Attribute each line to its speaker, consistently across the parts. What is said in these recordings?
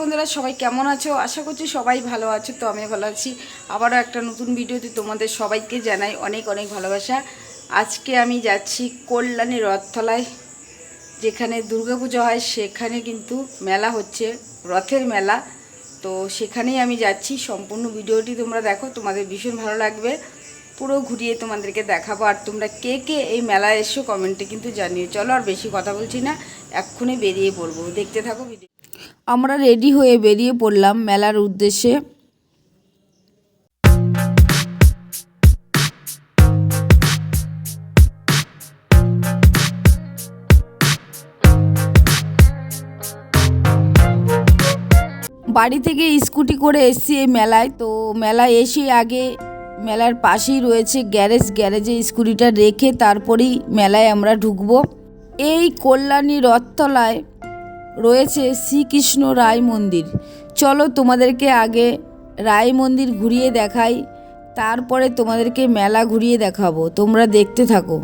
Speaker 1: বন্ধুরা, সবাই কেমন আছো? আশা করছি সবাই ভালো আছো, তো আমি ভালো আছি। আবারও একটা নতুন ভিডিওতে তোমাদের সবাইকে জানাই অনেক অনেক ভালোবাসা। আজকে আমি যাচ্ছি কল্যাণী রথতলায়, যেখানে দুর্গাপুজো হয়। সেখানে কিন্তু মেলা হচ্ছে, রথের মেলা। তো সেখানেই আমি যাচ্ছি। সম্পূর্ণ ভিডিওটি তোমরা দেখো, তোমাদের ভীষণ ভালো লাগবে। পুরো ঘুরিয়ে তোমাদেরকে দেখাবো। আর তোমরা কে কে এই মেলায় এসো কমেন্টে কিন্তু জানিও। চলো আর বেশি কথা বলছি না, এক্ষুনি বেরিয়ে পড়ব। দেখতে থাকো ভিডিও আমরা রেডি হয়ে বেরিয়ে পড়লাম মেলার উদ্দেশ্যে। বাড়ি থেকে স্কুটি করে এসছি এই মেলায়। তো মেলায় এসে আগে মেলার পাশেই রয়েছে গ্যারেজ। গ্যারেজে স্কুটিটা রেখে তারপরেই মেলায় আমরা ঢুকবো। এই কল্যাণী রথতলায় রয়েছে শ্রীকৃষ্ণ রায় মন্দির। চলো তোমাদেরকে আগে রায় মন্দির ঘুরিয়ে দেখাই, তারপরে তোমাদেরকে মেলা ঘুরিয়ে দেখাবো। তোমরা দেখতে থাকো।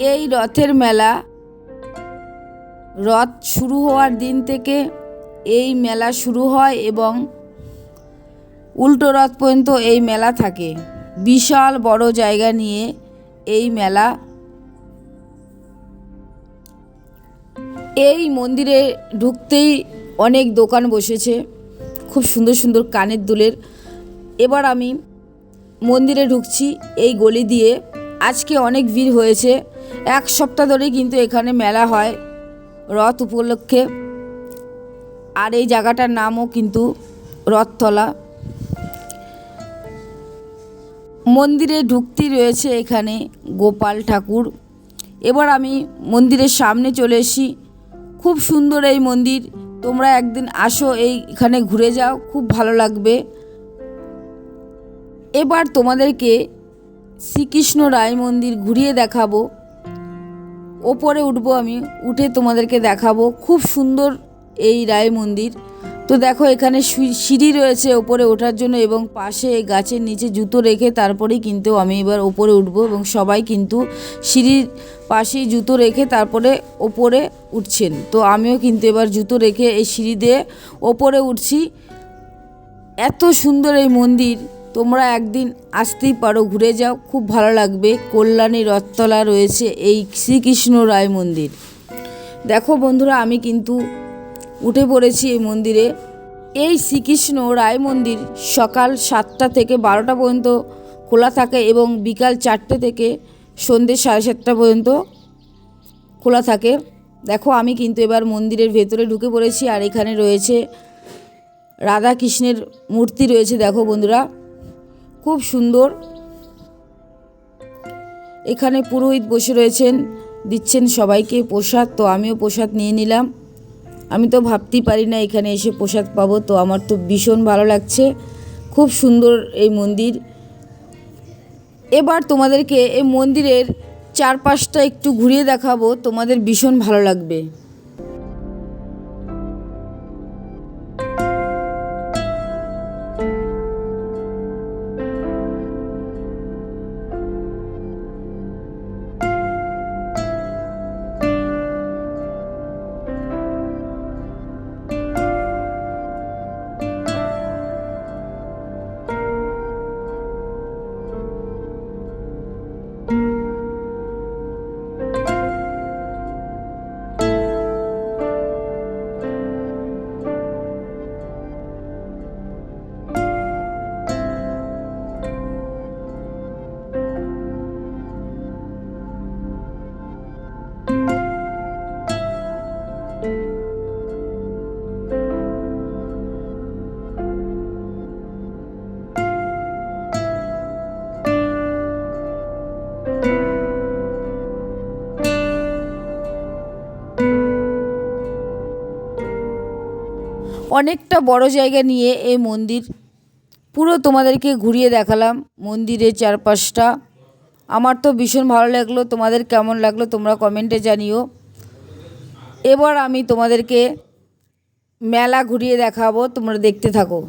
Speaker 1: এই রথের মেলা। রথ শুরু হওয়ার দিন থেকে এই মেলা শুরু হয় এবং উল্টো রথ পর্যন্ত এই মেলা থাকে। বিশাল বড় জায়গা নিয়ে এই মেলা। এই মন্দিরে ঢুকতেই অনেক দোকান বসেছে। খুব সুন্দর সুন্দর কানের দুলের। এবার আমি মন্দিরে ঢুকছি এই গলি দিয়ে। আজকে অনেক ভিড় হয়েছে। এক সপ্তাহ ধরে কিন্তু এখানে মেলা হয়, রথ উপলক্ষে। আর এই জায়গাটার নামও কিন্তু রথতলা। মন্দিরে ঢুকতেই রয়েছে এখানে গোপাল ঠাকুর। এবার আমি মন্দিরের সামনে চলে এসি খুব সুন্দর এই মন্দির। তোমরা একদিন আসো, এইখানে ঘুরে যাও, খুব ভালো লাগবে। এবার তোমাদেরকে শ্রীকৃষ্ণ রায় মন্দির ঘুরিয়ে দেখাবো। ওপরে উঠবো আমি, উঠে তোমাদেরকে দেখাবো। খুব সুন্দর এই রায় মন্দির। তো দেখো, এখানে সিঁড়ি রয়েছে ওপরে ওঠার জন্য এবং পাশে গাছের নিচে জুতো রেখে তারপরেই কিন্তু আমি এবার ওপরে উঠবো এবং সবাই কিন্তু সিঁড়ির পাশেই জুতো রেখে তারপরে ওপরে উঠছেন। তো আমিও কিন্তু এবার জুতো রেখে এই সিঁড়ি দিয়ে ওপরে উঠছি। এত সুন্দর এই মন্দির। তোমরা একদিন আসতেই পারো, ঘুরে যাও। খুব ভালো লাগবে। কল্যাণী রথতলা রয়েছে এই শ্রীকৃষ্ণ রায় মন্দির। দেখো বন্ধুরা, আমি কিন্তু উঠে পড়েছি এই মন্দিরে। এই শ্রীকৃষ্ণ রায় মন্দির সকাল সাতটা থেকে বারোটা পর্যন্ত খোলা থাকে এবং বিকাল চারটে থেকে সন্ধ্যে সাড়ে সাতটা পর্যন্ত খোলা থাকে। দেখো, আমি কিন্তু এবার মন্দিরের ভেতরে ঢুকে পড়েছি আর এখানে রয়েছে রাধা কৃষ্ণের মূর্তি রয়েছে। দেখো বন্ধুরা খুব সুন্দর। এখানে পুরোহিত বসে রয়েছেন, দিচ্ছেন সবাইকে প্রসাদ, তো আমিও প্রসাদ নিয়ে নিলাম। আমি তো ভাবতেই পারি না এখানে এসে প্রসাদ পাবো, তো আমার তো ভীষণ ভালো লাগছে। খুব সুন্দর এই মন্দির। এবার তোমাদেরকে এই মন্দিরের চারপাশটা একটু ঘুরিয়ে দেখাবো, তোমাদের ভীষণ ভালো লাগবে। অনেকটা বড় জায়গা নিয়ে এই মন্দির। পুরো তোমাদেরকে ঘুরিয়ে দেখালাম মন্দিরের চারপাশটা। আমার তো ভীষণ ভালো লাগল, তোমাদের কেমন লাগল তোমরা কমেন্টে জানিও। এবার আমি তোমাদেরকে মেলা ঘুরিয়ে দেখাবো, তোমরা দেখতে থাকো।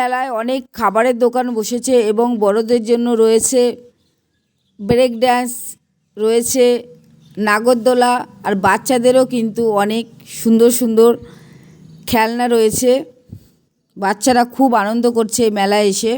Speaker 1: মেলায় অনেক খাবারের দোকান বসেছে এবং বড়দের জন্য রয়েছে ব্রেক ড্যান্স রয়েছে নাগরদোলা, আর বাচ্চাদেরও কিন্তু অনেক সুন্দর সুন্দর খেলনা রয়েছে। বাচ্চারা খুব আনন্দ করছে মেলায় এসে।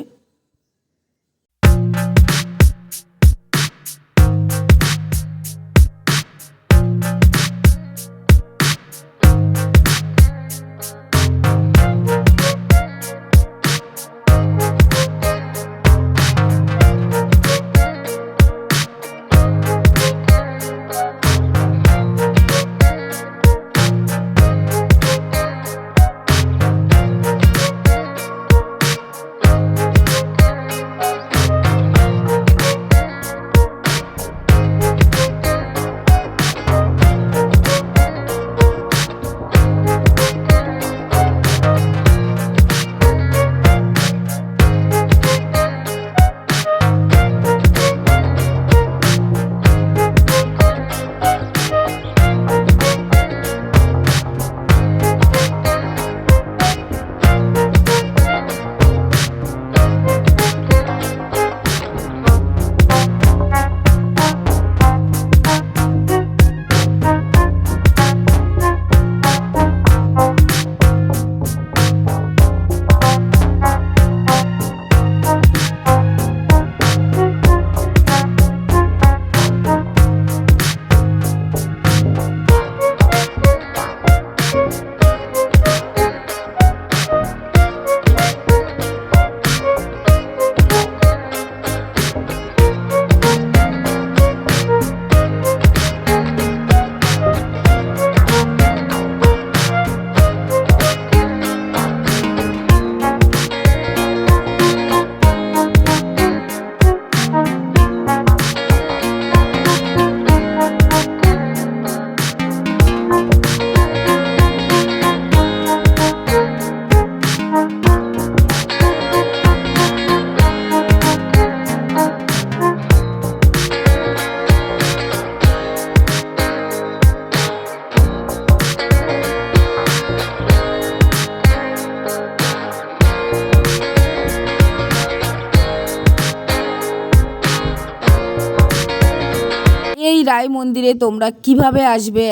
Speaker 1: এই রায় মন্দিরে তোমরা কীভাবে আসবে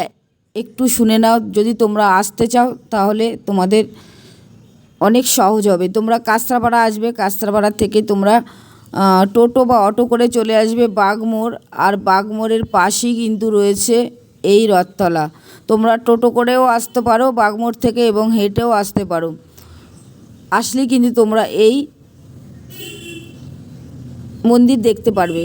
Speaker 1: একটু শুনে নাও। যদি তোমরা আসতে চাও, তাহলে তোমাদের অনেক সহজ হবে। তোমরা কাঁচরাপাড়া আসবে কাস্তাপাড়া থেকে তোমরা টোটো বা অটো করে চলে আসবে বাগমোড়। আর বাগমোড়ের পাশেই কিন্তু রয়েছে এই রথতলা। তোমরা টোটো করেও আসতে পারো, বাগমোড় থেকে এবং হেঁটেও আসতে পারো। আসলে কিন্তু তোমরা এই মন্দির দেখতে পারবে।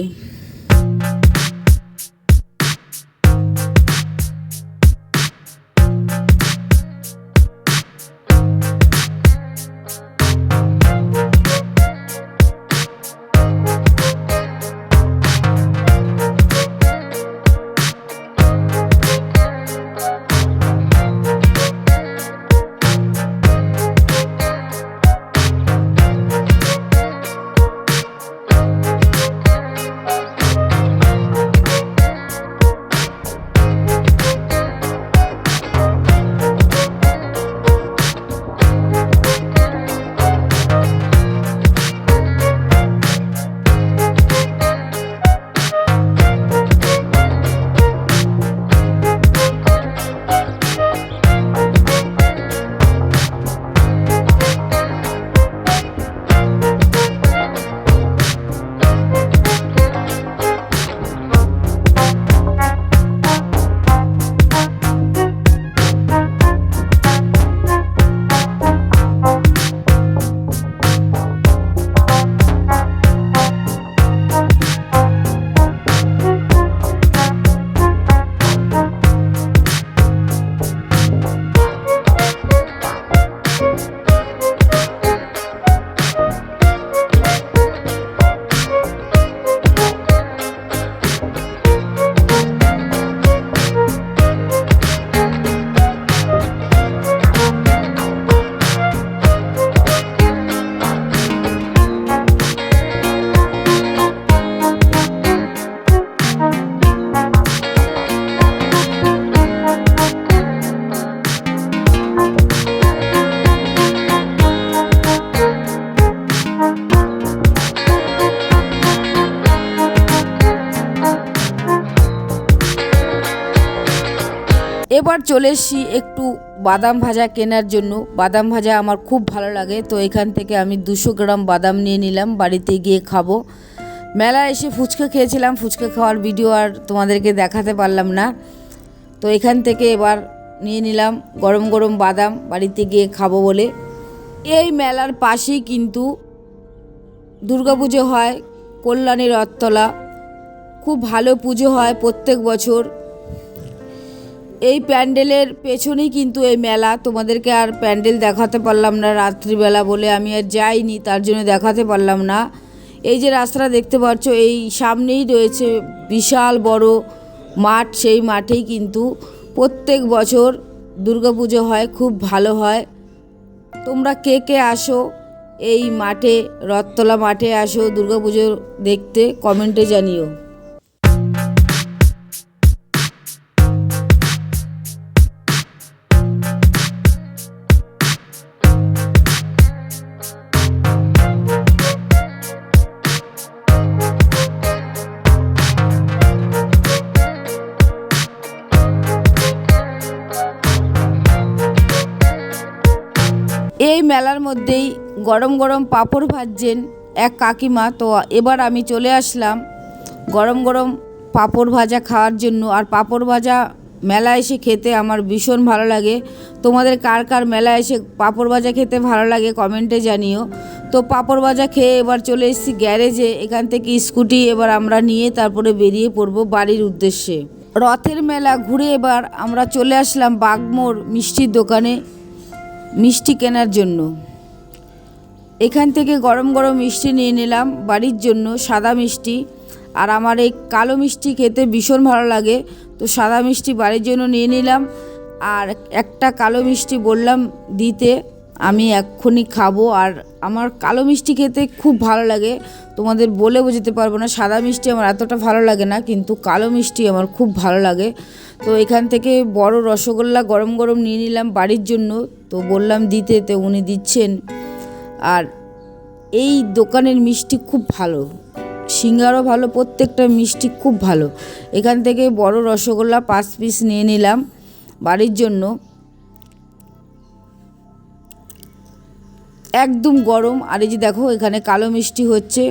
Speaker 1: এবার চলে এসছি একটু বাদাম ভাজা কেনার জন্য। বাদাম ভাজা আমার খুব ভালো লাগে, তো এখান থেকে আমি দুশো গ্রাম বাদাম নিয়ে নিলাম, বাড়িতে গিয়ে খাব। মেলা এসে ফুচকা খেয়েছিলাম, ফুচকা খাওয়ার ভিডিও আর তোমাদেরকে দেখাতে পারলাম না। তো এখান থেকে এবার নিয়ে নিলাম গরম গরম বাদাম, বাড়িতে গিয়ে খাব বলে। এই মেলার পাশেই কিন্তু দুর্গাপুজো হয় কল্যাণী রথতলা। খুব ভালো পুজো হয় প্রত্যেক বছর। এই প্যান্ডেলের পেছনেই কিন্তু এই মেলা। তোমাদেরকে আর প্যান্ডেল দেখাতে পারলাম না রাত্রিবেলা বলে। আমি আর যাইনি, তার জন্য দেখাতে পারলাম না। এই যে রাস্তাটা দেখতে পাচ্ছ, এই সামনেই রয়েছে বিশাল বড় মাঠ। সেই মাঠেই কিন্তু প্রত্যেক বছর দুর্গাপুজো হয়, খুব ভালো হয়। তোমরা কে কে আসো এই মাঠে, রথতলা মাঠে আসো দুর্গাপুজো দেখতে, কমেন্টে জানিও। মেলার মধ্যেই গরম গরম পাঁপড় ভাজছেন এক কাকিমা। তো এবার আমি চলে আসলাম গরম গরম পাঁপড় ভাজা খাওয়ার জন্য। আর পাঁপড় ভাজা মেলা এসে খেতে আমার ভীষণ ভালো লাগে। তোমাদের কার কার মেলা এসে পাঁপড় ভাজা খেতে ভালো লাগে কমেন্টে জানিও। তো পাঁপড় ভাজা খেয়ে এবার চলে এসেছি গ্যারেজে। এখান থেকে স্কুটি এবার আমরা নিয়ে তারপরে বেরিয়ে পড়ব বাড়ির উদ্দেশ্যে। রথের মেলা ঘুরে এবার আমরা চলে আসলাম বাগমোড় মিষ্টির দোকানে। মিষ্টি কেনার জন্য। এখান থেকে গরম গরম মিষ্টি নিয়ে নিলাম, বাড়ির জন্য সাদা মিষ্টি। আর আমার এই কালো মিষ্টি খেতে ভীষণ ভালো লাগে, তো সাদা মিষ্টি বাড়ির জন্য নিয়ে নিলাম। আর একটা কালো মিষ্টি বললাম দিতে। আমি এক্ষুনি খাব আর আমার কালো মিষ্টি খেতে খুব ভালো লাগে। তোমাদের বলে বোঝাতে পারব না, সাদা মিষ্টি আমার এতটা ভালো লাগে না, কিন্তু কালো মিষ্টি আমার খুব ভালো লাগে। তো এখান থেকে বড় রসগোল্লা গরম গরম নিয়ে নিলাম বাড়ির জন্য। তো বললাম দিতে, তো উনি দিচ্ছেন। আর এই দোকানের মিষ্টি খুব ভালো, সিঙ্গারও ভালো, প্রত্যেকটা মিষ্টি খুব ভালো। এখান থেকে বড় রসগোল্লা পাঁচ পিস নিয়ে নিলাম বাড়ির জন্য। একদম গরম। আর এই যে দেখো, এখানে কালো মিষ্টি হচ্ছে।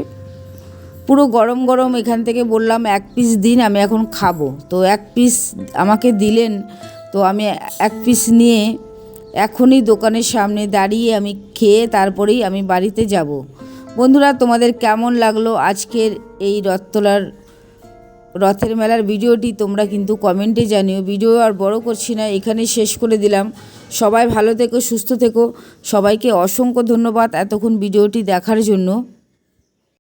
Speaker 1: পুরো গরম গরম এখান থেকে বললাম এক পিস দিন, আমি এখন খাব। তো এক পিস আমাকে দিলেন, তো আমি এক পিস নিয়ে এখনই দোকানের সামনে দাঁড়িয়ে আমি খেয়ে তারপরেই আমি বাড়িতে যাব। বন্ধুরা, তোমাদের কেমন লাগল আজকের এই রথতলার, রথের মেলার ভিডিওটি? তোমরা কিন্তু কমেন্টে জানিও। ভিডিও আর বড় করছি না এখানে শেষ করে দিলাম। সবাই ভালো থেকো সুস্থ থেকো। সবাইকে অসংখ্য ধন্যবাদ এতক্ষণ ভিডিওটি দেখার জন্য।